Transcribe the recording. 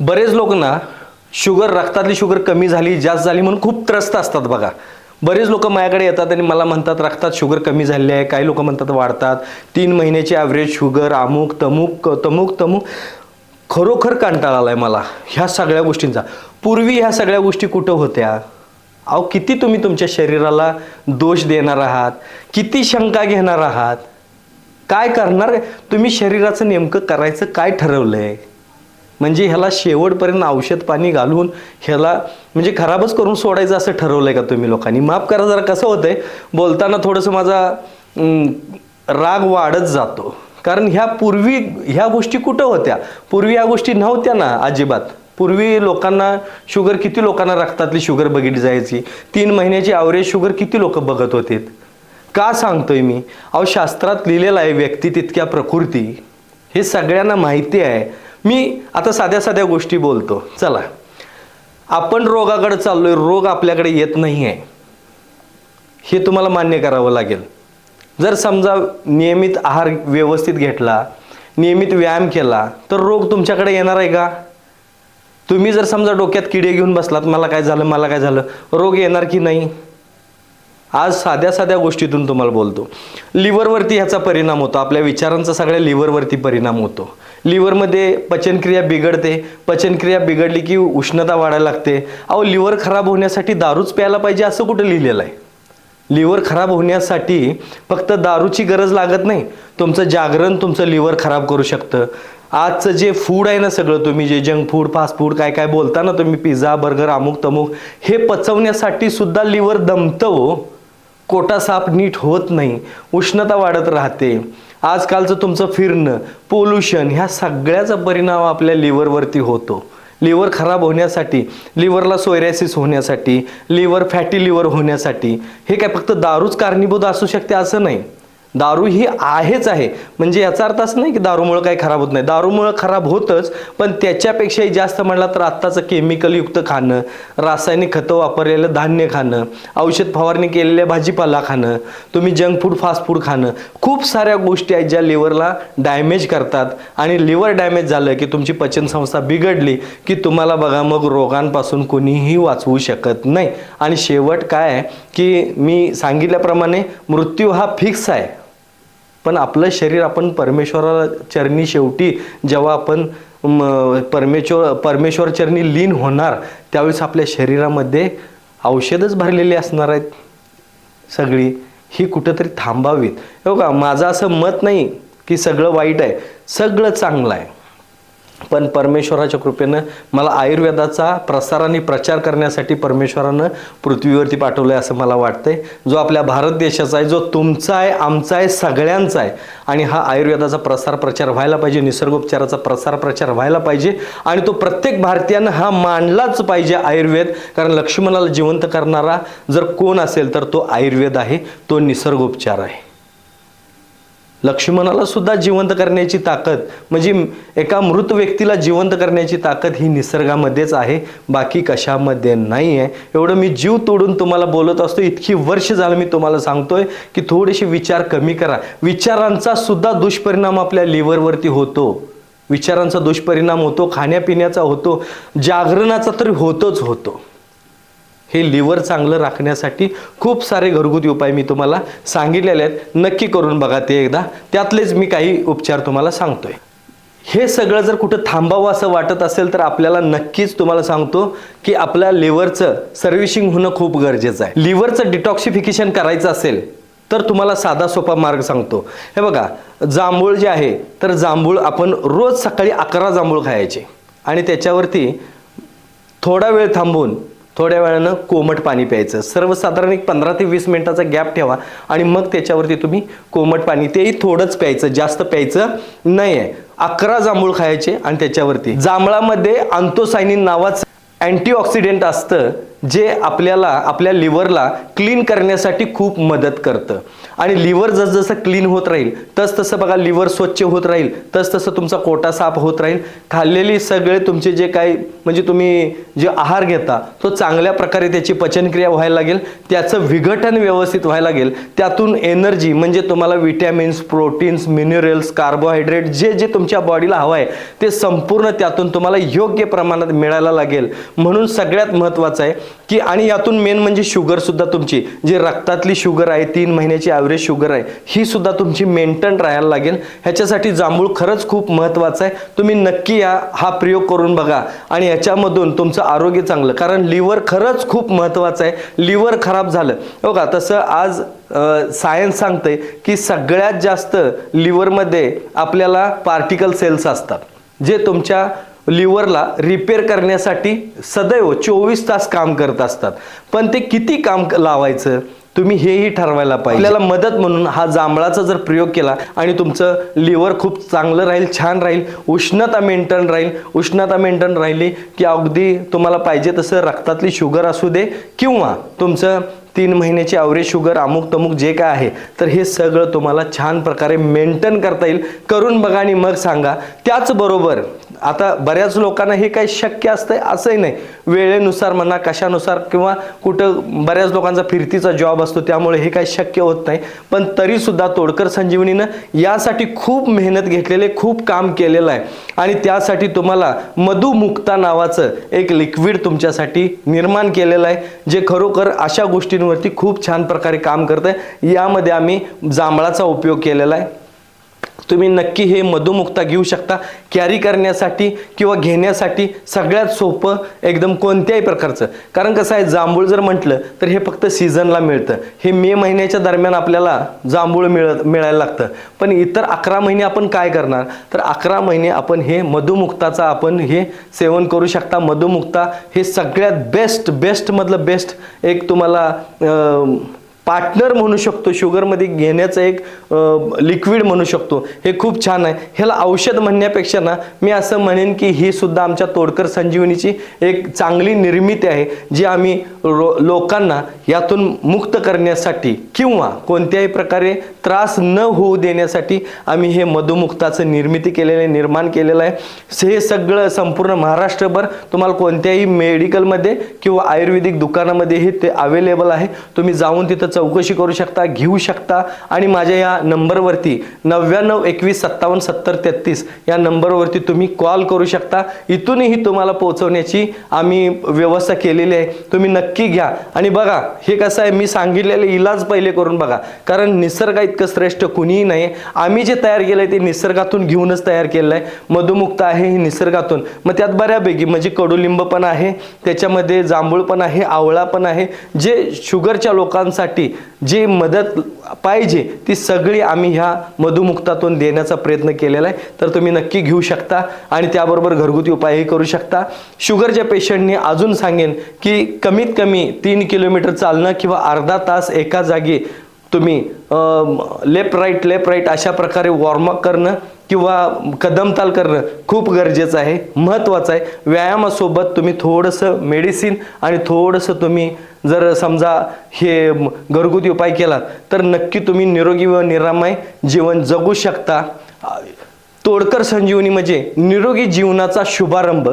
बरेच लोक ना शुगर रक्तातली शुगर कमी झाली जास्त झाली म्हणून खूप त्रस्त असतात बघा. बरेच लोक माझ्याकडे येतात आणि मला म्हणतात रक्तात शुगर कमी झाली आहे. काही लोक म्हणतात वाढतात. तीन महिन्याची ॲव्हरेज शुगर अमुक तमुक तमुक तमुक. खरोखर कंटाळा आहे मला ह्या सगळ्या गोष्टींचा. पूर्वी ह्या सगळ्या गोष्टी कुठं होत्या? अहो किती तुम्ही तुमच्या शरीराला दोष देणार आहात? किती शंका घेणार आहात? काय करणार? तुम्ही शरीराचं नेमकं करायचं काय ठरवलं आहे म्हणजे ह्याला शेवटपर्यंत औषध पाणी घालून ह्याला म्हणजे खराबच करून सोडायचं असं ठरवलं आहे का तुम्ही लोकांनी? माफ करा जरा कसं होतंय? बोलताना थोडंसं माझा राग वाढत जातो. कारण ह्या पूर्वी ह्या गोष्टी कुठं होत्या? पूर्वी ह्या गोष्टी नव्हत्या ना अजिबात. पूर्वी लोकांना शुगर किती लोकांना रक्तातली शुगर बघितली जायची? तीन महिन्याची ॲव्हरेज शुगर किती लोक बघत होते का सांगतोय मी? अहो शास्त्रात लिहिलेलं आहे व्यक्ती तितक्या प्रकृती. हे सगळ्यांना माहिती आहे. मी आता साध्या साध्या गोष्टी बोलतो. चला. आपण रोगाकडे चाललोय रोग आपल्याकडे येत नाही आहे हे तुम्हाला मान्य करावं लागेल. जर समजा नियमित आहार व्यवस्थित घेतला नियमित व्यायाम केला तर रोग तुमच्याकडे येणार आहे का? तुम्ही जर समजा डोक्यात किडे घेऊन बसलात मला काय झालं मला काय झालं रोग येणार की नाही? आज साध्या साध्या गोष्टीतून तुम्हाला बोलतो. लिव्हरवरती ह्याचा परिणाम होतो. आपल्या विचारांचा सगळ्या लिव्हरवरती परिणाम होतो. लिव्हरमध्ये पचनक्रिया बिघडते. पचनक्रिया बिघडली की उष्णता वाढायला लागते. अहो लिव्हर खराब होण्यासाठी दारूच प्यायला पाहिजे असं कुठं लिहिलेलं आहे? लिव्हर खराब होण्यासाठी फक्त दारूची गरज लागत नाही. तुमचं जागरण तुमचं लिव्हर खराब करू शकतं. आजचं जे फूड आहे ना सगळं तुम्ही जे जंक फूड फास्ट फूड काय काय बोलता ना तुम्ही पिझ्झा बर्गर अमुक तमुक हे पचवण्यासाठी सुद्धा लिव्हर दमतं हो. कोटा साप नीट होत नाही उष्णता वाढत राहते. आजकालचं तुमचं फिरणं पोल्युशन ह्या सगळ्याचा परिणाम आपल्या लिव्हरवरती होतो. लिव्हर खराब होण्यासाठी लिव्हरला सोयरॅसिस होण्यासाठी लिव्हर फॅटी लिव्हर होण्यासाठी हे काय फक्त दारूच कारणीभूत असू शकते असं नाही. दारू ही आहेच आहे. म्हणजे याचा अर्थ असं नाही की दारूमुळं काही खराब होत नाही. दारूमुळं खराब होतच पण त्याच्यापेक्षाही जास्त म्हणला तर आत्ताचं केमिकलयुक्त खाणं रासायनिक खतं वापरलेलं धान्य खाणं औषध फवारणी केलेल्या भाजीपाला खाणं तुम्ही जंक फूड फास्ट फूड खाणं खूप साऱ्या गोष्टी आहेत ज्या लिव्हरला डॅमेज करतात. आणि लिव्हर डॅमेज झालं की तुमची पचनसंस्था बिघडली की तुम्हाला बघा मग रोगांपासून कोणीही वाचवू शकत नाही. आणि शेवट काय आहे की मी सांगितल्याप्रमाणे मृत्यू हा फिक्स आहे. पण आपलं शरीर आपण परमेश्वरा चरणी शेवटी जेव्हा आपण परमेश्वर परमेश्वर चरणी लीन होणार त्यावेळेस आपल्या शरीरामध्ये औषधच भरलेली असणार आहेत सगळी. ही कुठंतरी थांबावीत. हो का माझं असं मत नाही की सगळं वाईट आहे सगळं चांगलं आहे. पण परमेश्वराच्या कृपेनं मला आयुर्वेदाचा प्रसार आणि प्रचार करण्यासाठी परमेश्वरानं पृथ्वीवरती पाठवलं आहे असं मला वाटतंय. जो आपल्या भारत देशाचा आहे जो तुमचा आहे आमचा आहे सगळ्यांचा आहे. आणि हा आयुर्वेदाचा प्रसार प्रचार व्हायला पाहिजे निसर्गोपचाराचा प्रसार प्रचार व्हायला पाहिजे. आणि तो प्रत्येक भारतीयानं हा मानलाच पाहिजे आयुर्वेद. कारण लक्ष्मणाला जिवंत करणारा जर कोण असेल तर तो आयुर्वेद आहे तो निसर्गोपचार आहे. लक्ष्मणाला सुद्धा जिवंत करण्याची ताकद म्हणजे एका मृत व्यक्तीला जिवंत करण्याची ताकद ही निसर्गामध्येच आहे बाकी कशामध्ये नाही आहे एवढं मी जीव तोडून तुम्हाला बोलत असतो इतकी वर्ष झालं मी तुम्हाला सांगतोय की थोडेसे विचार कमी करा. विचारांचा सुद्धा दुष्परिणाम आपल्या लिव्हरवरती होतो. विचारांचा दुष्परिणाम होतो खाण्यापिण्याचा होतो जागरणाचा तर होतोच होतो. हे लिव्हर चांगलं राखण्यासाठी खूप सारे घरगुती उपाय मी तुम्हाला सांगितलेले आहेत. नक्की करून बघा ते एकदा. त्यातलेच मी काही उपचार तुम्हाला सांगतोय. हे सगळं जर कुठं थांबावं असं वाटत असेल तर आपल्याला नक्कीच तुम्हाला सांगतो की आपल्या लिव्हरचं सर्व्हिसिंग होणं खूप गरजेचं आहे. लिव्हरचं डिटॉक्सिफिकेशन करायचं असेल तर तुम्हाला साधा सोपा मार्ग सांगतो. हे बघा जांभूळ जे आहे तर जांभूळ आपण रोज सकाळी अकरा जांभूळ खायचे. आणि त्याच्यावरती थोडा वेळ थांबून थोड्या वेळानं कोमट पाणी प्यायचं. सर्वसाधारण एक पंधरा ते वीस मिनिटाचा गॅप ठेवा आणि मग त्याच्यावरती तुम्ही कोमट पाणी तेही थोडंच प्यायचं जास्त प्यायचं नाही आहे अकरा जांभूळ खायचे आणि त्याच्यावरती. जांभळामध्ये अँथोसायनिन नावाचं अँटीऑक्सिडेंट असतं जे आपल्याला आपल्या लिव्हरला क्लीन करण्यासाठी खूप मदत करतं. आणि लिव्हर जसजसं क्लीन होत राहील तस तसं बघा लिव्हर स्वच्छ होत राहील तस तसं तुमचा कोटा साफ होत राहील. खाल्लेली सगळे तुमचे जे काही म्हणजे तुम्ही जे आहार घेता तो चांगल्या प्रकारे त्याची पचनक्रिया व्हायला लागेल त्याचं विघटन व्यवस्थित व्हायला लागेल. त्यातून एनर्जी म्हणजे तुम्हाला विटॅमिन्स प्रोटीन्स मिनरल्स कार्बोहायड्रेट जे जे तुमच्या बॉडीला हवं आहे ते संपूर्ण त्यातून तुम्हाला योग्य प्रमाणात मिळायला लागेल. म्हणून सगळ्यात महत्त्वाचं आहे की आणि यातून मेन म्हणजे शुगरसुद्धा तुमची. जी रक्तातली शुगर आहे तीन महिन्याची ॲव्हरेज शुगर आहे ही सुद्धा तुमची मेंटेन राहायला लागेल. ह्याच्यासाठी जांभूळ खरंच खूप महत्त्वाचं आहे. तुम्ही नक्की या हा प्रयोग करून बघा. आणि याच्यामधून तुमचं आरोग्य चांगलं. कारण लिव्हर खरंच खूप महत्त्वाचं आहे. लिव्हर खराब झालं. हो का? तसं आज सायन्स सांगतंय की सगळ्यात जास्त लिव्हरमध्ये आपल्याला पार्टिकल सेल्स असतात. जे तुमच्या लिव्हरला रिपेअर करण्यासाठी सदैव चोवीस तास काम करत असतात. पण ते किती काम लावायचं? तुम्ही हेही ठरवायला पाहिजे. आपल्याला मदत म्हणून हा जांभळाचा जर प्रयोग केला आणि तुमचं लिव्हर खूप चांगलं राहील छान राहील उष्णता मेंटेन राहील उष्णता मेंटेन राहिली की अगदी तुम्हाला पाहिजे तसं रक्तातली शुगर असू दे किंवा तुमचं तीन महिन्याची आवरेज शुगर अमुक तमुक जे काय आहे तर हे सगळं तुम्हाला छान प्रकारे मेंटेन करता येईल. करून बघा आणि मग सांगा. त्याचबरोबर आता बऱ्याच लोकांना हे काही शक्य असतंय असंही नाही. वेळेनुसार म्हणा कशानुसार किंवा कुठं बऱ्याच लोकांचा फिरतीचा जॉब असतो त्यामुळे हे काही शक्य होत नाही. पण तरीसुद्धा तोडकर संजीवनीनं यासाठी खूप मेहनत घेतलेले खूप काम केलेलं आहे. आणि त्यासाठी तुम्हाला मधुमुक्ता नावाचं एक लिक्विड तुमच्यासाठी निर्माण केलेलं आहे जे खरोखर अशा वरती खूप छान प्रकारे काम करतं आहे यामध्ये आम्ही जांभळाचा उपयोग केलेला आहे. तुम्ही नक्की हे मधुमुक्ता घेऊ शकता. कॅरी करण्यासाठी किंवा घेण्यासाठी सगळ्यात सोपं एकदम कोणत्याही प्रकारचं. कारण कसं आहे जांभूळ जर म्हटलं तर हे फक्त सीझनला मिळतं. हे मे महिन्याच्या दरम्यान आपल्याला जांभूळ मिळत मिळायला लागतं. पण इतर अकरा महिने आपण काय करणार? तर अकरा महिने आपण हे मधुमुक्ताचा आपण हे सेवन करू शकता. मधुमुक्ता हे सगळ्यात बेस्ट बेस्टमधलं बेस्ट एक तुम्हाला पार्टनर म्हणू शकतो शुगरमध्ये घेण्याचं एक लिक्विड म्हणू शकतो. हे खूप छान आहे. ह्याला औषध म्हणण्यापेक्षा ना मी असं म्हणेन की ही सुद्धा आमच्या तोडकर संजीवनीची एक चांगली निर्मिती आहे जी आम्ही रो लोकांना यातून मुक्त करण्यासाठी किंवा कोणत्याही प्रकारे त्रास न होऊ देण्यासाठी आम्ही हे मधुमुक्ताचं निर्मिती केलेलं आहे निर्माण केलेलं आहे. हे सगळं संपूर्ण महाराष्ट्रभर तुम्हाला कोणत्याही मेडिकलमध्ये किंवा आयुर्वेदिक दुकानामध्ये हे ते अवेलेबल आहे. तुम्ही जाऊन तिथं चौकशी करू शकता घेऊ शकता. आणि माझ्या या नंबरवरती नव्याण्णव एकवीस सत्तावन्न सत्तर तेहतीस या नंबरवरती तुम्ही कॉल करू शकता. इथूनही तुम्हाला पोहोचवण्याची आम्ही व्यवस्था केलेली आहे. तुम्ही नक्की घ्या. आणि बघा हे कसं आहे मी सांगितलेले इलाज पहिले करून बघा. कारण निसर्ग इतकं श्रेष्ठ कुणीही नाही. आम्ही जे तयार केलं आहे ते निसर्गातून घेऊनच तयार केलेलं आहे मधुमुक्त आहे हे निसर्गातून. मग त्यात बऱ्यापैकी म्हणजे कडुलिंब पण आहे त्याच्यामध्ये जांभूळ पण आहे आवळा पण आहे. जे शुगरच्या लोकांसाठी जी मदत पाहिजे ती सगळी आम्ही ह्या मधुमुक्तातून देण्याचा प्रयत्न केलेला आहे. तर तुम्ही नक्की घेऊ शकता आणि त्याबरोबर घरगुती उपायही करू शकता. शुगरच्या पेशंटनी अजून सांगेन की कमीत कमी तीन किलोमीटर चालणं किंवा अर्धा तास एका जागी तुम्ही लेफ्ट राईट लेफ्ट राईट अशा प्रकारे वॉर्मअप करणं किंवा कदमताल करणं खूप गरजेचं आहे महत्त्वाचं आहे. व्यायामासोबत तुम्ही थोडंसं मेडिसिन आणि थोडंसं तुम्ही जर समजा हे घरगुती उपाय केला तर नक्की तुम्ही निरोगी व निरामय जीवन जगू शकता. तोडकर संजीवनी म्हणजे निरोगी जीवनाचा शुभारंभ.